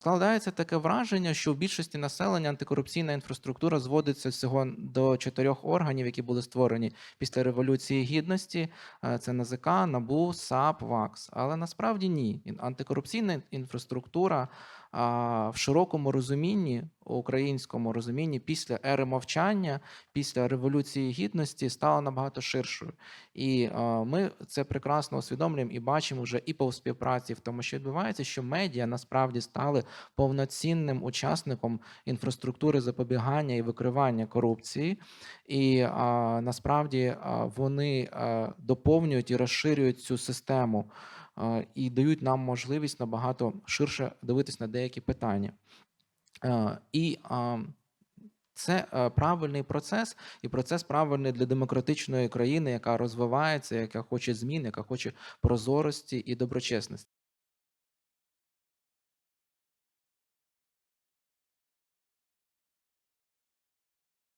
Складається таке враження, що в більшості населення антикорупційна інфраструктура зводиться всього до чотирьох органів, які були створені після Революції Гідності. Е, Це НАЗК, НАБУ, САП, ВАКС. Але насправді ні. Антикорупційна інфраструктура в широкому розумінні, українському розумінні, після ери мовчання, після Революції Гідності стала набагато ширшою. І е, ми це прекрасно усвідомлюємо і бачимо вже і по співпраці в тому, що відбувається, що медіа насправді стали повноцінним учасником інфраструктури запобігання і викривання корупції, і насправді вони доповнюють і розширюють цю систему і дають нам можливість набагато ширше дивитись на деякі питання. І це е, правильний процес, і процес правильний для демократичної країни, яка розвивається, яка хоче змін, яка хоче прозорості і доброчесності.